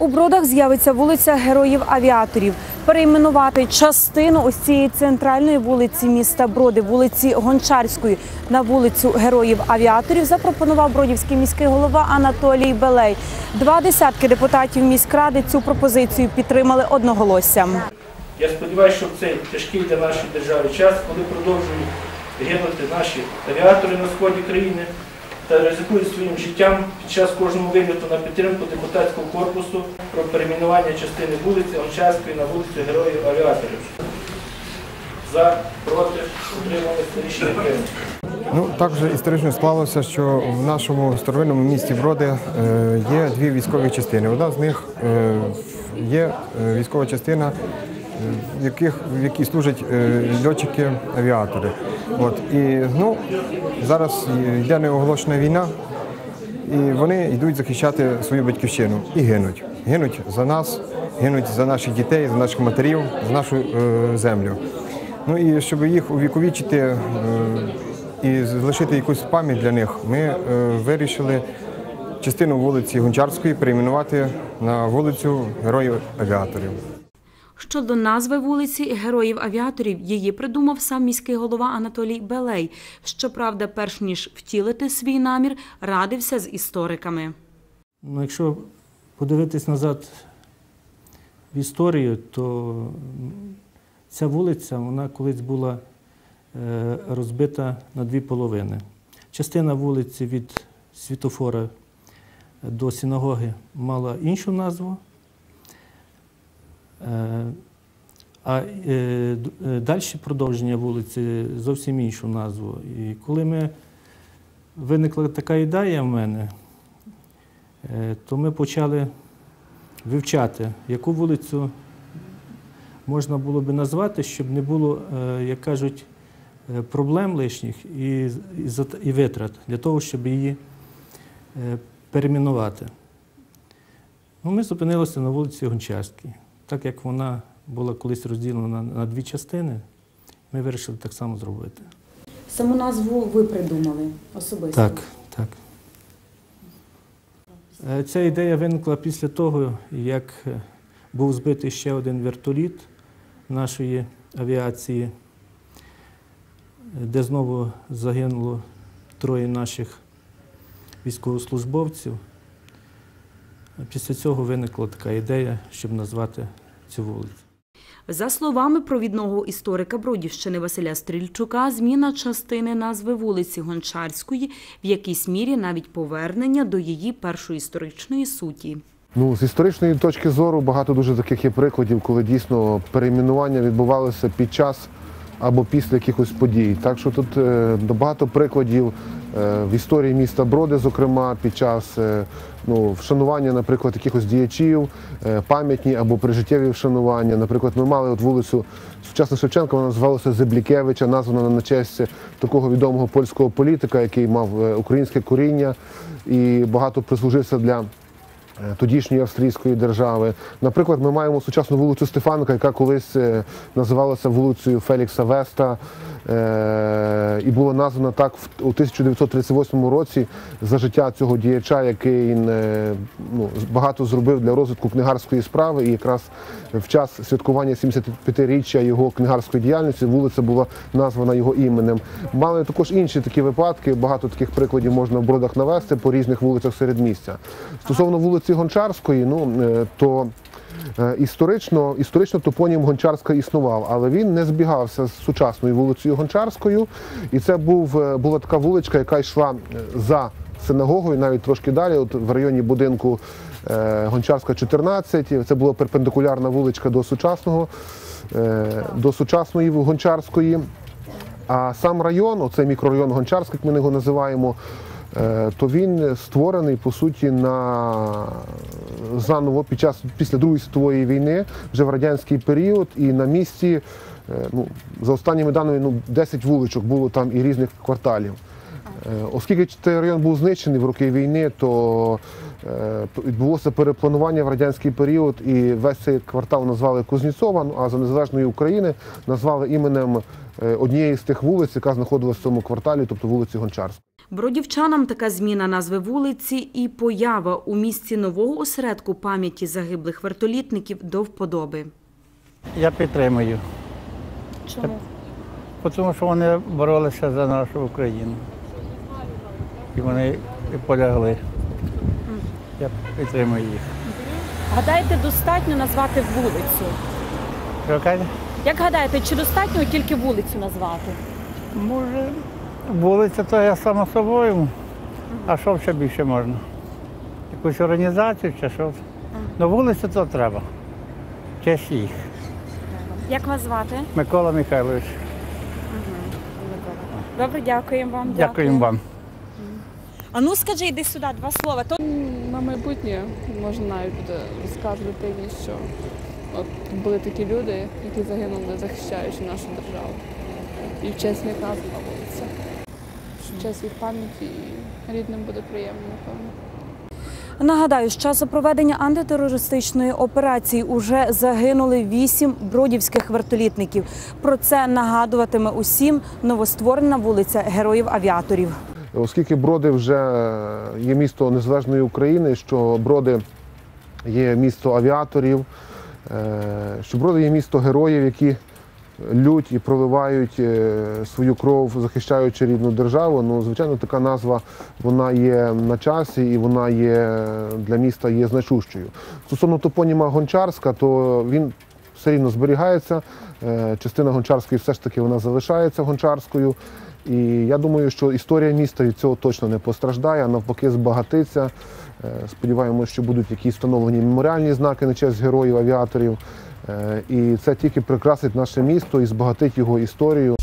У Бродах з'явиться вулиця Героїв Авіаторів. Перейменувати частину ось цієї центральної вулиці міста Броди, вулиці Гончарської, на вулицю Героїв Авіаторів запропонував бродівський міський голова Анатолій Белей. Два десятки депутатів міськради цю пропозицію підтримали одноголоссям. Я сподіваюся, що в цей тяжкий для нашої держави час, коли продовжують гинути наші авіатори на сході країни та ризикують своїм життям під час кожного виліту на підтримку депутатського корпусу про перейменування частини вулиці Гончарської на вулицю Героїв Авіаторів. За, проти, утрималися рішення прийнято. Ну, також історично склалося, що в нашому старовинному місті Броди е, є дві військові частини. Одна з них е, є е, військова частина, в яких в якій служать е, льотчики-авіатори. От і ну зараз йде неоголошена війна, і вони йдуть захищати свою батьківщину і гинуть. Гинуть за нас, гинуть за наших дітей, за наших матерів, за нашу е, землю. Ну і щоб їх увіковічити е, і залишити якусь пам'ять для них, ми е, вирішили частину вулиці Гончарської перейменувати на вулицю Героїв Авіаторів. Щодо назви вулиці Героїв Авіаторів, її придумав сам міський голова Анатолій Белей. Щоправда, перш ніж втілити свій намір, радився з істориками. Ну, якщо подивитись назад в історію, то ця вулиця вона колись була е, розбита на дві половини. Частина вулиці від світофора до синагоги мала іншу назву, а е, далі продовження вулиці зовсім іншу назву. І коли ми виникла така ідея в мене, Е, то ми почали вивчати, яку вулицю можна було би назвати, щоб не було, е, як кажуть, е, проблем лишніх і, і, витрат для того, щоб її е, перейменувати. Ну, ми зупинилися на вулиці Гончарській. Так як вона була колись розділена на, дві частини, ми вирішили так само зробити. Саму назву ви придумали особисто. Так, так. Е, Ця ідея виникла після того, як е, був збитий ще один вертоліт нашої авіації, е, де знову загинуло троє наших військовослужбовців. Після цього виникла така ідея, щоб назвати цю вулицю. За словами провідного історика Бродівщини Василя Стрільчука, зміна частини назви вулиці Гончарської в якійсь мірі навіть повернення до її першої історичної суті. Ну, з історичної точки зору багато дуже таких є прикладів, коли дійсно перейменування відбувалося під час або після якихось подій. Так що тут е, багато прикладів е, в історії міста Броди, зокрема, під час е, ну, вшанування, наприклад, якихось діячів, пам'ятні або прижиттєві вшанування. Наприклад, ми мали от вулицю сучасна Шевченка, вона називалася Зеблікевича, названа на честь такого відомого польського політика, який мав українське коріння і багато прислужився для тодішньої австрійської держави. Наприклад, ми маємо сучасну вулицю Стефанка, яка колись е, називалася вулицею Фелікса Веста е, і була названа так у 1938 році за життя цього діяча, який е, ну, багато зробив для розвитку книгарської справи. І якраз в час святкування 75-річчя його книгарської діяльності вулиця була названа його іменем. Мали також інші такі випадки. Багато таких прикладів можна в бродах навести по різних вулицях середмістя. Стосовно вулиці Гончарської, ну е, то е, історично, історично топонім Гончарська існував, але він не збігався з сучасною вулицею Гончарською. І це був, е, була така вуличка, яка йшла за синагогою, навіть трошки далі, от в районі будинку Гончарська, 14. Це була перпендикулярна вуличка до сучасного, до сучасної Гончарської. А сам район, оцей мікрорайон Гончарськ, як ми його називаємо, то він створений по суті на заново під час після Другої світової війни, вже в радянський період, і на місці, е, ну, за останніми даними, ну, 10 вуличок було там і різних кварталів. Е, Оскільки цей район був знищений в роки війни, то е, відбулося перепланування в радянський період, і весь цей квартал назвали Кузнєцова, ну, а за незалежної України назвали іменем е, однієї з тих вулиць, яка знаходилася в цьому кварталі, тобто вулиці Гончарської. Бродівчанам така зміна назви вулиці і поява у місті нового осередку пам'яті загиблих вертолітників до вподоби. Я підтримую, Чому? тому що вони боролися за нашу Україну. І вони полягли. Я підтримую їх. Гадаєте, достатньо назвати вулицю? Як гадаєте, чи достатньо тільки вулицю назвати? Може, вулиця то я само собою. А що ще більше можна? Якусь організацію чи що? Ну, вулицю то треба. Честь їх. Як вас звати? Микола Михайлович. Добре, дякуємо вам. Дякуємо вам. А ну скажи, йди сюди, два слова. То На майбутнє можна навіть буде розказувати дитині, що от були такі люди, які загинули, захищаючи нашу державу. І в честь них названа вулиця. Честь їх пам'яті і рідним буде приємно, напевно. Нагадаю, з часу проведення антитерористичної операції уже загинули вісім бродівських вертолітників. Про це нагадуватиме усім новостворена вулиця героїв-авіаторів. Оскільки Броди вже є місто незалежної України, що Броди є місто авіаторів, е, що Броди є місто героїв, які лють і проливають е, свою кров, захищаючи рідну державу. Ну, звичайно, така назва вона є на часі і вона є для міста є значущою. Стосовно топоніма Гончарська, то він все рівно зберігається. Е, Частина Гончарської все ж таки вона залишається Гончарською. І я думаю, що історія міста від цього точно не постраждає, а навпаки, збагатиться. Е, Сподіваємося, що будуть якісь встановлені меморіальні знаки на честь героїв авіаторів. Е, І це тільки прикрасить наше місто і збагатить його історію.